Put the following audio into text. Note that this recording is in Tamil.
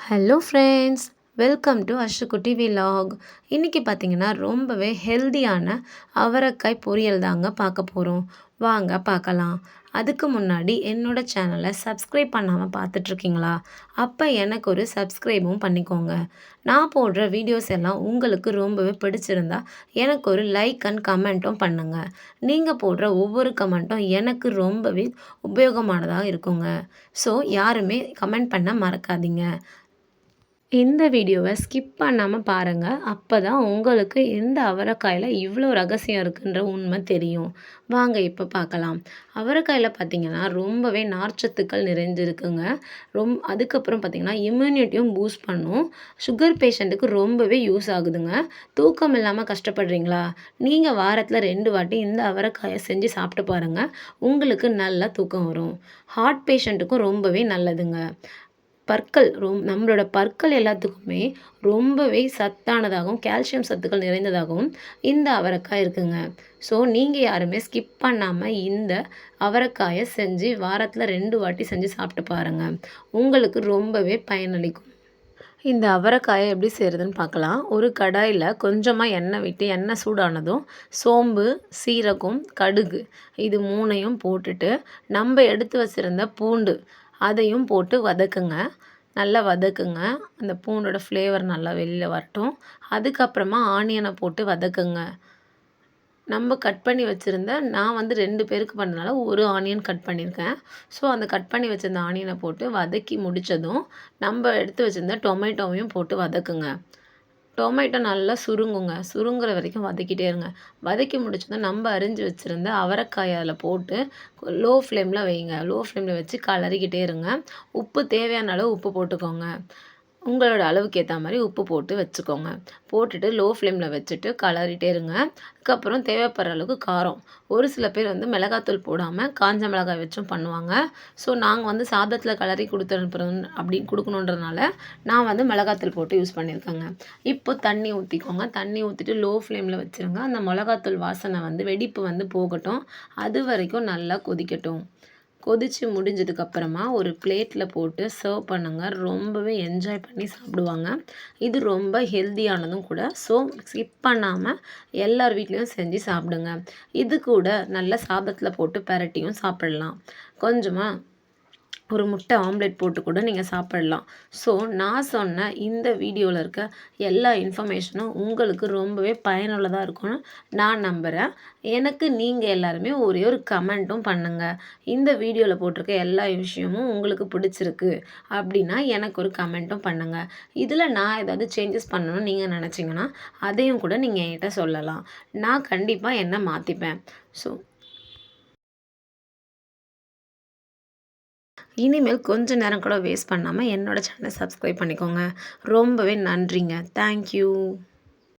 Hello friends welcome to Ashukutti vlog இன்றைக்கி பார்த்தீங்கன்னா ரொம்பவே ஹெல்தியான அவரைக்காய் பொரியல் தாங்க பார்க்க போகிறோம் வாங்க பார்க்கலாம். அதுக்கு முன்னாடி என்னோடய சேனலை சப்ஸ்கிரைப் பண்ணாமல் பார்த்துட்ருக்கீங்களா? அப்போ எனக்கு ஒரு சப்ஸ்கிரைபும் பண்ணிக்கோங்க. நான் போடுற வீடியோஸ் எல்லாம் உங்களுக்கு ரொம்பவே பிடிச்சிருந்தா எனக்கு ஒரு லைக் அண்ட் கமெண்ட்டும் பண்ணுங்கள் நீங்கள் போடுற ஒவ்வொரு கமெண்ட்டும் எனக்கு ரொம்பவே உபயோகமானதாக இருக்குங்க. ஸோ யாருமே கமெண்ட் பண்ண மறக்காதீங்க. இந்த வீடியோவை ஸ்கிப் பண்ணாமல் பாருங்கள் அப்போ தான் உங்களுக்கு இந்த அவரைக்காயில் இவ்வளோ ரகசியம் இருக்குன்ற உண்மை தெரியும். வாங்க இப்போ பார்க்கலாம். அவரைக்காயில் பார்த்திங்கன்னா ரொம்பவே நார்ச்சத்துக்கள் நிறைஞ்சிருக்குங்க. ரொம் அதுக்கப்புறம் பார்த்திங்கன்னா இம்யூனிட்டியும் பூஸ்ட் பண்ணும். சுகர் பேஷண்ட்டுக்கு ரொம்பவே யூஸ் ஆகுதுங்க. தூக்கம் இல்லாமல் கஷ்டப்படுறீங்களா? நீங்கள் வாரத்தில் ரெண்டு வாட்டி இந்த அவரைக்காயை செஞ்சு சாப்பிட்டு பாருங்கள் உங்களுக்கு நல்லா தூக்கம் வரும். ஹார்ட் பேஷண்ட்டுக்கும் ரொம்பவே நல்லதுங்க. பற்கள் ரொம் நம்மளோட பற்கள் எல்லாத்துக்குமே ரொம்பவே சத்தானதாகவும் கால்சியம் சத்துக்கள் நிறைந்ததாகவும் இந்த அவரைக்காய் இருக்குங்க. ஸோ நீங்கள் யாருமே ஸ்கிப் பண்ணாமல் இந்த அவரைக்காயை செஞ்சு வாரத்தில் ரெண்டு வாட்டி செஞ்சு சாப்பிட்டு பாருங்கள் உங்களுக்கு ரொம்பவே பயனளிக்கும். இந்த அவரைக்காயை எப்படி செய்கிறதுன்னு பார்க்கலாம். ஒரு கடாயில் கொஞ்சமாக எண்ணெய் விட்டு எண்ணெய் சூடானதும் சோம்பு சீரகம் கடுகு இது மூணையும் போட்டுட்டு நம்ம எடுத்து வச்சுருந்த பூண்டு அதையும் போட்டு வதக்குங்க. நல்லா வதக்குங்க. அந்த பூண்டோட ஃப்ளேவர் நல்லா வெளியில் வரட்டும். அதுக்கப்புறமா ஆனியனை போட்டு வதக்குங்க. நம்ம கட் பண்ணி வச்சுருந்த நான் வந்து ரெண்டு பேருக்கு பண்ணனால ஒரு ஆனியன் கட் பண்ணியிருக்கேன் ஸோ அந்த கட் பண்ணி வச்சுருந்த ஆனியனை போட்டு வதக்கி முடித்ததும் நம்ம எடுத்து வச்சுருந்த டொமேட்டோவையும் போட்டு வதக்குங்க. டொமேட்டோ நல்லா சுருங்குங்க. சுருங்குற வரைக்கும் வதக்கிட்டே இருங்க. வதக்கி முடிச்சதும் நம்ம அரிஞ்சு வச்சுருந்த அவரைக்காய் அதில் போட்டு லோ ஃப்ளேமில் வைங்க லோ ஃப்ளேமில் வச்சு கலரிக்கிட்டே இருங்க. உப்பு தேவையான அளவு உப்பு போட்டுக்கோங்க. உங்களோட அளவுக்கு ஏற்ற மாதிரி உப்பு போட்டு வச்சுக்கோங்க. போட்டுட்டு லோ ஃப்ளேமில் வச்சுட்டு கலரிட்டே இருங்க. அதுக்கப்புறம் தேவைப்படுற அளவுக்கு காரம். ஒரு சில பேர் வந்து மிளகாத்தூள் போடாமல் காஞ்ச மிளகாய் வச்சும் பண்ணுவாங்க. ஸோ நாங்கள் வந்து சாதத்தில் கலரி கொடுத்து அனுப்புகிறோம் அப்படின்னு கொடுக்கணுன்றதுனால நான் வந்து மிளகாத்தூள் போட்டு யூஸ் பண்ணியிருக்கேங்க. இப்போ தண்ணி ஊற்றிக்கோங்க தண்ணி ஊற்றிட்டு லோ ஃப்ளேமில் வச்சுருங்க. அந்த மிளகாத்தூள் வாசனை வந்து வெடிப்பு வந்து போகட்டும். அது வரைக்கும் நல்லா கொதிக்கட்டும். கொதித்து முடிஞ்சதுக்கப்புறமா ஒரு பிளேட்டில் போட்டு சர்வ் பண்ணுங்கள் ரொம்பவே என்ஜாய் பண்ணி சாப்பிடுவாங்க. இது ரொம்ப ஹெல்த்தியானதும் கூட. ஸோ ஸ்கிப் பண்ணாமல் எல்லார் வீட்லேயும் செஞ்சு சாப்பிடுங்க. இது கூட நல்ல சாதத்தில் போட்டு பெரட்டியும் சாப்பிடலாம். கொஞ்சமாக ஒரு முட்டை ஆம்லெட் போட்டு கூட நீங்கள் சாப்பிடலாம். ஸோ நான் சொன்ன இந்த வீடியோவில் இருக்க எல்லா இன்ஃபர்மேஷனும் உங்களுக்கு ரொம்பவே பயனுள்ளதாக இருக்கும்னு நான் நம்புகிறேன் எனக்கு நீங்கள் எல்லாருமே ஒரே ஒரு கமெண்ட்டும் பண்ணுங்கள் இந்த வீடியோவில் போட்டிருக்க எல்லா விஷயமும் உங்களுக்கு பிடிச்சிருக்கு அப்படின்னா எனக்கு ஒரு கமெண்ட்டும் பண்ணுங்கள் இதில் நான் ஏதாவது சேஞ்சஸ் பண்ணணும்னு நீங்கள் நினச்சிங்கன்னா அதையும் கூட நீங்கள் என்கிட்ட சொல்லலாம். நான் கண்டிப்பாக என்ன மாற்றிப்பேன் ஸோ இனிமேல் கொஞ்சம் நேரம் கூட வேஸ்ட் பண்ணாமல் என்னோடய சேனலை சப்ஸ்கிரைப் பண்ணிக்கோங்க. ரொம்பவே நன்றிங்க. தேங்க்யூ